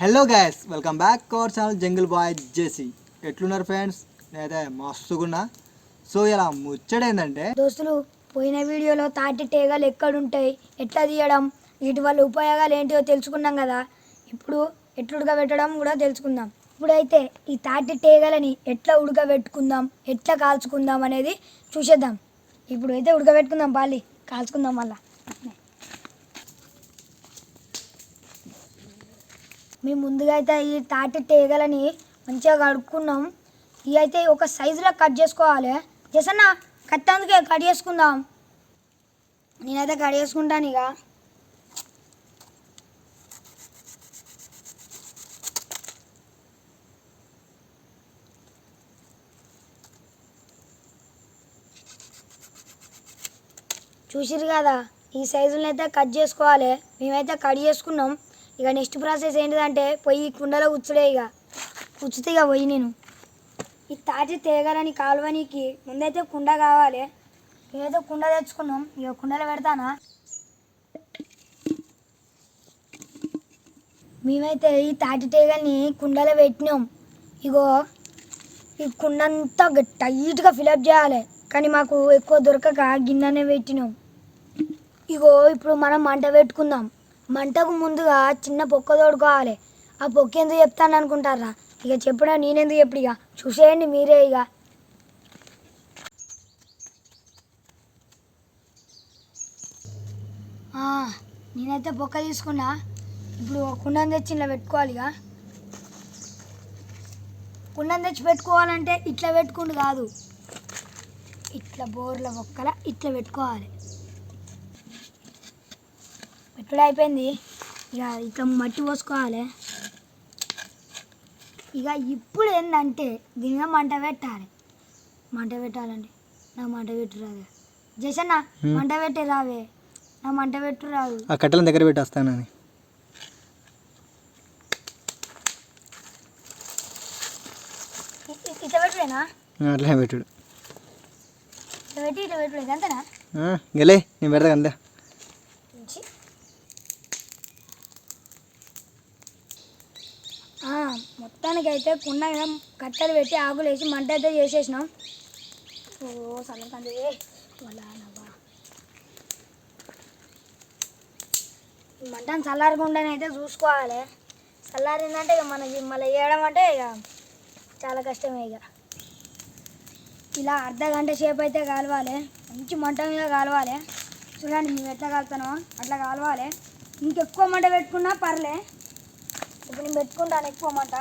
Hello guys welcome back to our channel jungle boy J. ఎట్లున్నారు friends? నేనైతే మస్తుగున్నా. So ఇలా ముచ్చడేందంటే దోస్తులు పోయిన వీడియోలో తాటి తీగలు ఎక్కడుంటాయి? ఎట్లా తీయడం? వీటి వల్ల ఉపయోగాలు ఏంటో తెలుసుకున్నాం కదా? ఇప్పుడు ఎట్లా ఉడకబెట్టడం కూడా తెలుసుకుందాం. ఇప్పుడైతే ఈ తాటి తీగలని ఎట్లా ఉడకబెట్టుకుందాం ఎట్లా కాల్చుకుందాం అనేది చూసేద్దాం. ఇప్పుడు అయితే ఉడకబెట్టుకుందాం పాలి. కాల్చుకుందాం మళ్ళీ. మేము ముందుగా అయితే ఈ తాటి తీగలని మంచిగా కడుక్కున్నాం. ఇవి అయితే ఒక సైజులో కట్ చేసుకోవాలి. జసన్న కట్ అందుకే కట్ చేసుకుందాం. నేనైతే కట్ చేసుకుంటాను ఇక. చూసిరు కదా ఈ సైజులను అయితే కట్ చేసుకోవాలి. మేమైతే కట్ చేసుకున్నాం. ఇక నెక్స్ట్ ప్రాసెస్ ఏంటిదంటే పొయ్యి కుండలో కూర్చుడే ఇక. కూర్చుతే ఇక పోయి నేను. ఈ తాటి తేగలని కాలువనికి ముందైతే కుండ కావాలి. ఏదో కుండ తెచ్చుకున్నాం. ఇక కుండలో పెడతానా? మేమైతే ఈ తాటి తీగల్ని కుండలో పెట్టినాం. ఇగో ఈ కుండంతా టైట్గా ఫిలప్ చేయాలి. కానీ మాకు ఎక్కువ దొరకక గిన్నెనే పెట్టినాం. ఇగో ఇప్పుడు మనం మంట పెట్టుకుందాం. మంటకు ముందుగా చిన్న పొక్క తోడుకోవాలి. ఆ పొక్క ఎందుకు చెప్తాను అనుకుంటారా? ఇక చెప్పినా నేనెందుకు చెప్పు ఇక? చూసేయండి మీరే ఇక. నేనైతే పొక్క తీసుకున్నా. ఇప్పుడు కుండను తెచ్చి ఇలా పెట్టుకోవాలి ఇక. కుండను తెచ్చి పెట్టుకోవాలంటే ఇట్లా పెట్టుకుండు కాదు. ఇట్లా బోర్ల ఒక్కల ఇట్లా పెట్టుకోవాలి. పెట్టుడు అయిపోయింది ఇక ఇట్లా మట్టి పోసుకోవాలి. ఇక ఇప్పుడు ఏంటంటే దీని మీద మంట పెట్టాలి. మంట పెట్టాలండి నా మంట పెట్టు రావే జసన్న. మంట పెట్టి రావే నా మంట పెట్టు రాదు ఆ కట్టెలను దగ్గర పెట్టి వస్తానని ఇట్లా పెట్టుడేనా? అట్లనే పెట్టుడు. ఇట్లా పెట్టి ఇట్లా పెట్టుడు అంతేనా? గెలే నేను పెడతా అంతే నుంచి ఆ, మొత్తానికైతే కుండ కట్టెలు పెట్టి ఆకులు వేసి మంట అయితే చేసేసినాం. ఓ సన్నకంది వాళ్ళ మంటను చల్లారకుండానే అయితే చూసుకోవాలి. చల్లారిందంటే ఇక మనకి మళ్ళీ వేయడం అంటే ఇక చాలా కష్టమే ఇక. ఇలా అర్ధ గంట సేపు అయితే కాలవాలి. మంచి మంట మీద కాలవాలి. చూడండి మేము ఎట్లా కాలుతానో అట్లా కాలవాలి. ఇంకెక్కువ మంట పెట్టుకున్నా పర్లే. ఇప్పుడు నేను పెట్టుకుంటాను ఎక్కువ మంట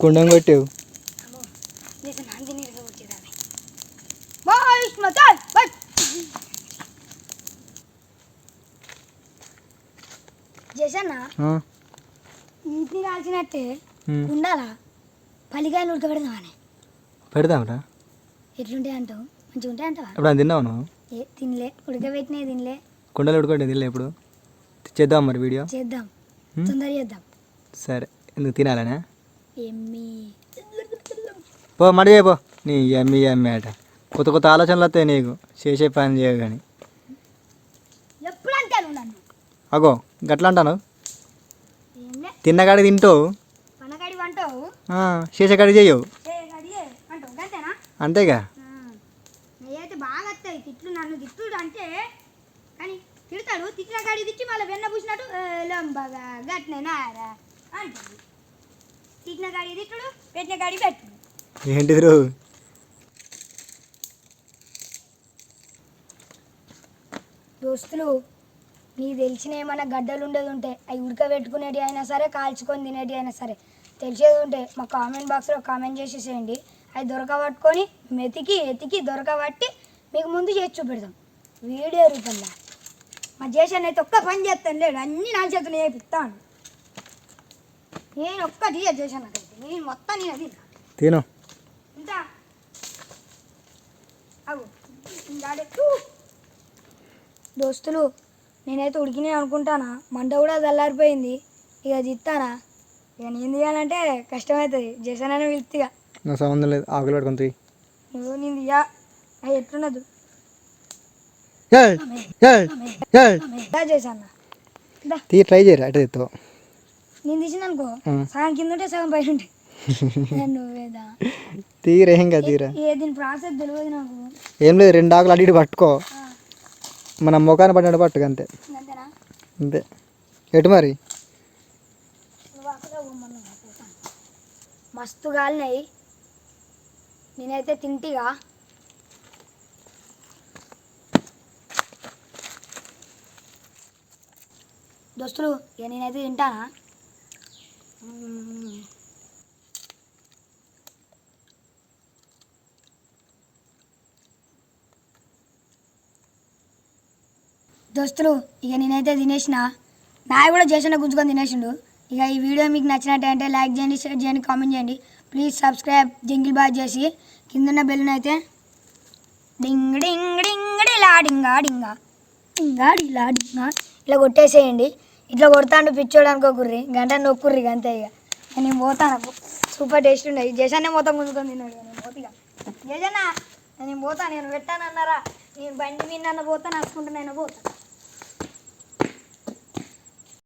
కుండం కొట్టావు ఆ, ఇంటిని కాల్చినట్టే. ఉండాలా పల్లికాయలు ఉడకబెడదామని. పెడదాంరా ఎట్లుంటాయి అంటావు? మంచిగా ఉంటాయి అంటావా? ఇప్పుడు తిన్నావు తినలే. ఉడకబెట్టినవి తినలే. కుండలు ఉడుకోండి తినలే ఇప్పుడు. చేద్దాం మరి వీడియో? చేద్దాం? తొందర చేద్దాం. సరే. ఎందుకు తినాలనే? ఎమ్మి. పో మడివే పో. నీ ఎమ్మి ఎమ్మి అట. కొత్త కొత్త ఆలోచనలు వస్తాయి నీకు. చేసే పని చేయవు కానీ. అగో గట్లా అంటాను తిన్నగాడి తింటావు? పనకాడి అంటావు ఆ, చేసే కాడి చేయవు. అంతేగా? బాగా వస్తాయి. తిట్లు నన్ను తిట్టుడు అంటే కానీ తిడతాడు తిట్టిన కాడి తిట్టి మళ్ళీ వెన్న పూసినట్టు "ఏ, లంబగా గట్నేనా రా" అంటాడు. తిట్టిన కాడి తిట్టుడు పెట్టిన కాడి పెట్టుడు. ఏంటిది రో? దోస్తులు నీకు తెలిసిన ఏమైనా గడ్డలు ఉండేది ఉంటే అవి ఉడకబెట్టుకునేటి అయినా సరే కాల్చుకొని తినేటి అయినా సరే తెలిసేది ఉంటే మా కామెంట్ బాక్స్లో కామెంట్ చేసేసేయండి అవి దొరకబట్టుకొని మేము ఎతికి ఎతికి దొరకబట్టి మీకు ముందు చేసి చూపెడతాం. వీడియో రూపంలో. మా జేషన్ అయితే ఒక్క పని చేస్తాను లేడు. అన్ని నా చేతులు చేపిస్తాను. నేను ఒక్కటి చేశాను నాకైతే నేను మొత్తం నేను అది తిను. అవు. దోస్తులు నేనైతే ఉడికినాయి అనుకుంటానా. మంట కూడా చల్లారిపోయింది. ఇక తిత్తానా? ఇక నేను తీయాలంటే కష్టమవుతుంది జసనని పిలుత్తిగా. నా సంబంధం లేదు. ఆకులు. నువ్వు నేను తీయా ఎట్లున్నదు? తీ ట్రై చేయరా అటు ఎత్తో. నేను తీసిన అనుకో. సగం కింద ఉంటే సగం పైన ఉంటే. నువ్వేదా తీరా ఏం కాదు తీరా. ఏ దీని ప్రాసెస్ తెలియదు నాకు. ఏం లేదు రెండు ఆకులు ఇటు పట్టుకో. మన ముఖాన్ని పడినట్టు పట్టుకు అంతే. అంతేనా? అంతే. ఎటు మరి. మస్తు కాలినాయి నేనైతే తింటిగా. దోస్తులు ఇక నేనైతే తింటానా? దోస్తులు ఇక నేనైతే తినేసిన. నాయ కూడా చేసిన గుంజుకొని తినేసిండు. ఇక ఈ వీడియో మీకు నచ్చినట్టయితే లైక్ చేయండి షేర్ చేయండి కామెంట్ చేయండి. ప్లీజ్ సబ్స్క్రైబ్ జింగిల్ బాయ్ చేసి కిందన్న బెల్లును అయితే డింగ్ డింగ్ డింగ్ డిలా డింగా డింగా డింగా డిలా డింగా ఇలా కొట్టేసేయండి. ఇట్లా కొడతాండు పిచ్చోడు అనుకోకుర్రి గంట నొక్కుర్రి అంతే ఇక. నేను పోతాను సూపర్ టేస్ట్ ఉన్నాయి జసానే మొత్తం గుంజుకొని తిన్నాడు నేను. పోతిగా జసన్నా నేను పోతాను నేను పెట్టానన్నారా? నేను బండి మీద పోతాను అనుకుంటున్నాను నేను పోతాను